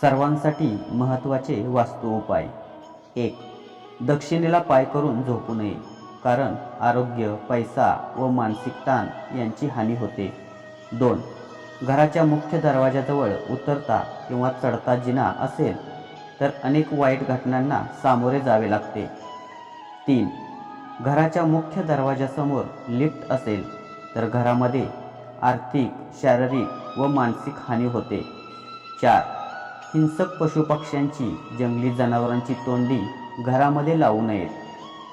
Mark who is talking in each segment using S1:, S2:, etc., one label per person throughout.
S1: सर्वांसाठी महत्त्वाचे वास्तू उपाय. एक दक्षिणेला पाय करून झोपू नये कारण आरोग्य पैसा व मानसिक ताण यांची हानी होते. दोन घराच्या मुख्य दरवाजाजवळ उतरता किंवा चढता जिना असेल तर अनेक वाईट घटनांना सामोरे जावे लागते. तीन घराच्या मुख्य दरवाजासमोर लिफ्ट असेल तर घरामध्ये आर्थिक शारीरिक व मानसिक हानी होते. चार हिंसक पशुपक्ष्यांची जंगली जनावरांची तोंडी घरामध्ये लावू नयेत.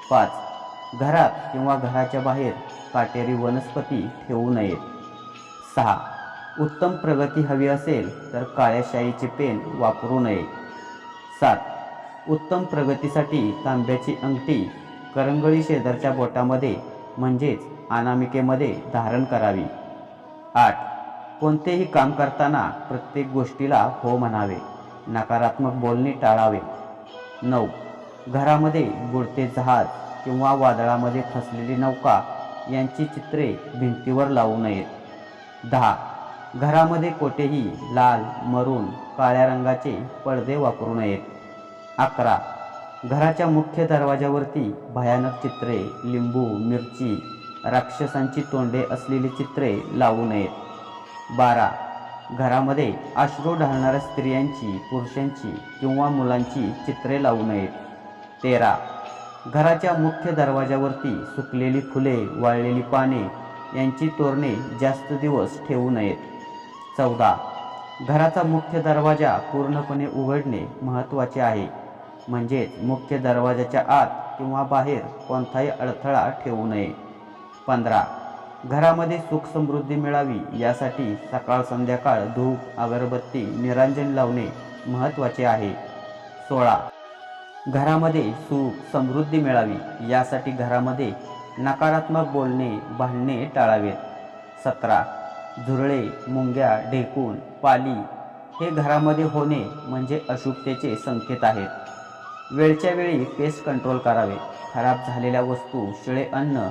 S1: पाच घरात किंवा घराच्या बाहेर काटेरी वनस्पती ठेवू नयेत. सहा उत्तम प्रगती हवी असेल तर काळ्या शाईचे पेन वापरू नये सात उत्तम प्रगतीसाठी तांब्याची अंगठी करंगळी शेजारच्या बोटामध्ये म्हणजेच अनामिकेमध्ये धारण करावी. आठ कोणतेही काम करताना प्रत्येक गोष्टीला हो म्हणावे. नकारात्मक बोलणे टाळावे. नऊ. घरामध्ये बुडते जहाज किंवा वादळामध्ये फसलेली नौका यांची चित्रे भिंतीवर लावू नयेत. दहा. घरामध्ये कोठेही लाल मरून काळ्या रंगाचे पडदे वापरू नयेत. अकरा. घराच्या मुख्य दरवाजावरती भयानक चित्रे लिंबू मिरची राक्षसांची तोंडे असलेली चित्रे लावू नयेत. बारा. घरामध्ये अश्रू ढालणाऱ्या स्त्रियांची पुरुषांची किंवा मुलांची चित्रे लावू नयेत. तेरा. घराच्या मुख्य दरवाजावरती सुकलेली फुले वाळलेली पाने यांची तोरणे जास्त दिवस ठेवू नयेत. चौदा. घराचा मुख्य दरवाजा पूर्णपणे उघडणे महत्त्वाचे आहे. म्हणजेच मुख्य दरवाजाच्या आत किंवा बाहेर कोणताही अडथळा ठेवू नये. पंधरा. घरामध्ये सुख समृद्धी मिळावी यासाठी सकाळ संध्याकाळ धूप अगरबत्ती निरांजन लावणे महत्त्वाचे आहे. सोळा. घरामध्ये सुख समृद्धी मिळावी यासाठी घरामध्ये नकारात्मक बोलणे भांडणे टाळावेत. सतरा. झुरळे मुंग्या ढेकूण पाली हे घरामध्ये होणे म्हणजे अशुभतेचे संकेत आहेत. वेळच्या वेळी पेस्ट कंट्रोल करावे. खराब झालेल्या वस्तू शिळे अन्न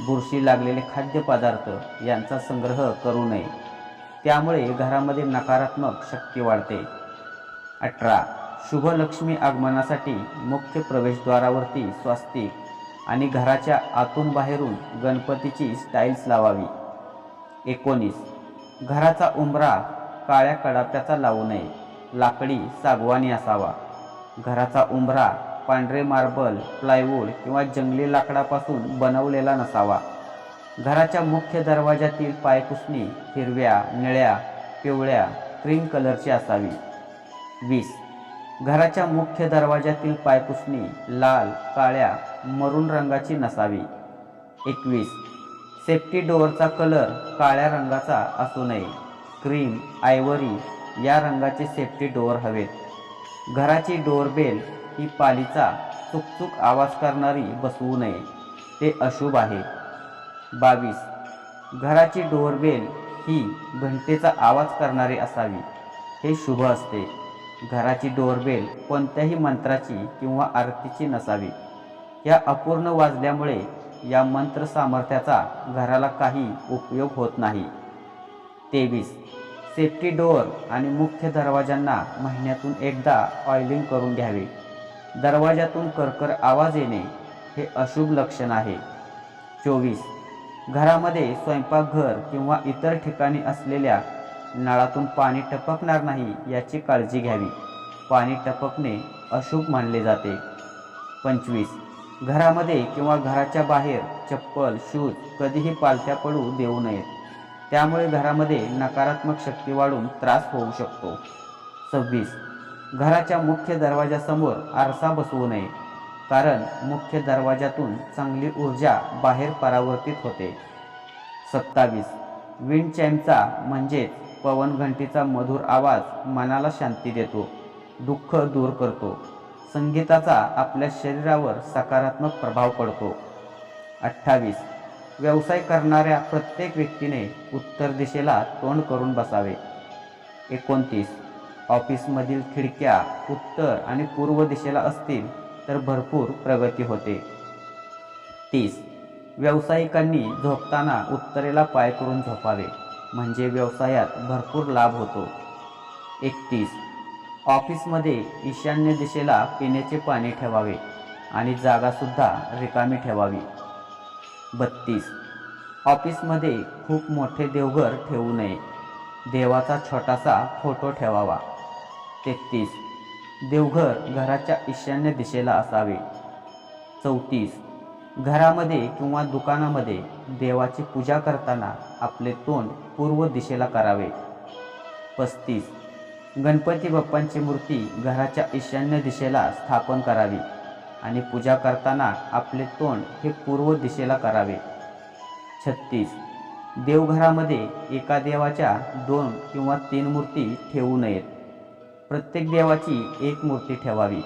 S1: बुरशी लागलेले खाद्यपदार्थ यांचा संग्रह करू नये. त्यामुळे घरामध्ये नकारात्मक शक्ती वाढते. अठरा. शुभलक्ष्मी आगमनासाठी मुख्य प्रवेशद्वारावरती स्वास्तिक आणि घराच्या आतून बाहेरून गणपतीची स्टाईल्स लावावी. एकोणीस. घराचा उंबरा काळ्या कडाप्याचा लावू नये. लाकडी सागवानी असावा. घराचा उंबरा पांढरे मार्बल प्लायवूड किंवा जंगली लाकडापासून बनवलेला नसावा. घराच्या मुख्य दरवाजातील पायपुसणी हिरव्या निळ्या पिवळ्या क्रीम कलरची असावी. वीस. घराच्या मुख्य दरवाजातील पायपुसणी लाल काळ्या मरून रंगाची नसावी. एकवीस. सेफ्टी डोअरचा कलर काळ्या रंगाचा असू नये. क्रीम आयवरी या रंगाचे सेफ्टी डोअर हवेत. घराची डोअरबेल ही पालीचा चुकचुक आवाज करणारी बसवू नये. ते अशुभ आहे. बावीस. घराची डोअरबेल ही घंटेचा आवाज करणारी असावी. हे शुभ असते. घराची डोअरबेल कोणत्याही मंत्राची किंवा आरतीची नसावी. या अपूर्ण वाजल्यामुळे या मंत्र सामर्थ्याचा घराला काही उपयोग होत नाही. तेवीस. सेफ्टी डोअर आणि मुख्य दरवाजांना महिन्यातून एकदा ऑइलिंग करून घ्यावे. दरवाजातून करकर आवाज येणे हे अशुभ लक्षण आहे. चोवीस. घरामध्ये स्वयंपाकघर किंवा इतर ठिकाणी असलेल्या नळातून पाणी टपकणार नाही याची काळजी घ्यावी. पाणी टपकणे अशुभ मानले जाते. पंचवीस. घरामध्ये किंवा घराच्या बाहेर चप्पल शूज कधीही पालथ्या पडू देऊ नयेत त्यामुळे घरामध्ये नकारात्मक शक्ती वाढून त्रास होऊ शकतो. सव्वीस. घराच्या मुख्य दरवाजासमोर आरसा बसवू नये कारण मुख्य दरवाजातून चांगली ऊर्जा बाहेर परावर्तित होते. सत्तावीस. विंड चॅमचा म्हणजेच पवन घंटीचा मधुर आवाज मनाला शांती देतो दुःख दूर करतो. संगीताचा आपल्या शरीरावर सकारात्मक प्रभाव पडतो. अठ्ठावीस. व्यवसाय करणाऱ्या प्रत्येक व्यक्तीने उत्तर दिशेला तोंड करून बसावे. एकोणतीस. ऑफिसमधील खिडक्या उत्तर आणि पूर्व दिशेला असतील तर भरपूर प्रगती होते. तीस. व्यावसायिकांनी झोपताना उत्तरेला पाय करून झोपावे म्हणजे व्यवसायात भरपूर लाभ होतो. एकतीस. ऑफिसमध्ये ईशान्य दिशेला पिण्याचे पाणी ठेवावे आणि जागासुद्धा रिकामी ठेवावी. बत्तीस. ऑफिसमध्ये खूप मोठे देवघर ठेवू नये. देवाचा छोटासा फोटो ठेवावा. तेहतीस. देवघर घराच्या ईशान्य दिशेला असावे. चौतीस. घरामध्ये किंवा दुकानामध्ये देवाची पूजा करताना आपले तोंड पूर्व दिशेला करावे. पस्तीस. गणपती बाप्पांची मूर्ती घराच्या ईशान्य दिशेला स्थापन करावी आणि पूजा करताना आपले तोंड हे पूर्व दिशेला करावे. छत्तीस. देवघरामध्ये एका देवाच्या दोन किंवा तीन मूर्ती ठेवू नयेत. प्रत्येक देवाची एक मूर्ती ठेवावी.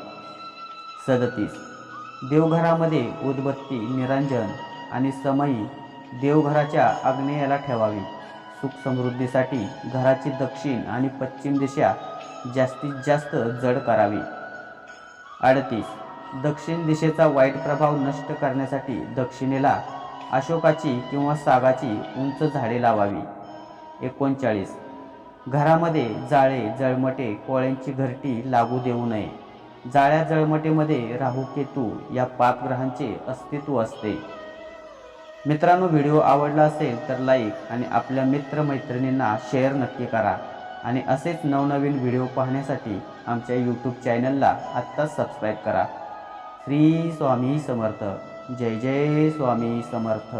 S1: सदतीस. देवघरामध्ये उदबत्ती निरंजन आणि समयी देवघराच्या आग्नेयाला ठेवावी. सुख समृद्धीसाठी घराची दक्षिण आणि पश्चिम दिशा जास्तीत जास्त जड करावी. अडतीस. दक्षिण दिशेचा वाईट प्रभाव नष्ट करण्यासाठी दक्षिणेला अशोकाची किंवा सागाची उंच झाडे लावावी. एकोणचाळीस. घरामध्ये जाळे जळमटे कोळ्यांची घरटी लागू देऊ नये. जाळ्या जळमटेमध्ये राहू केतू या पापग्रहांचे अस्तित्व असते. मित्रांनो व्हिडिओ आवडला असेल तर लाईक आणि आपल्या मित्रमैत्रिणींना शेअर नक्की करा. आणि असेच नवनवीन व्हिडिओ पाहण्यासाठी आमच्या यूट्यूब चॅनलला आत्ताच सबस्क्राईब करा. श्री स्वामी समर्थ. जय जय स्वामी समर्थ.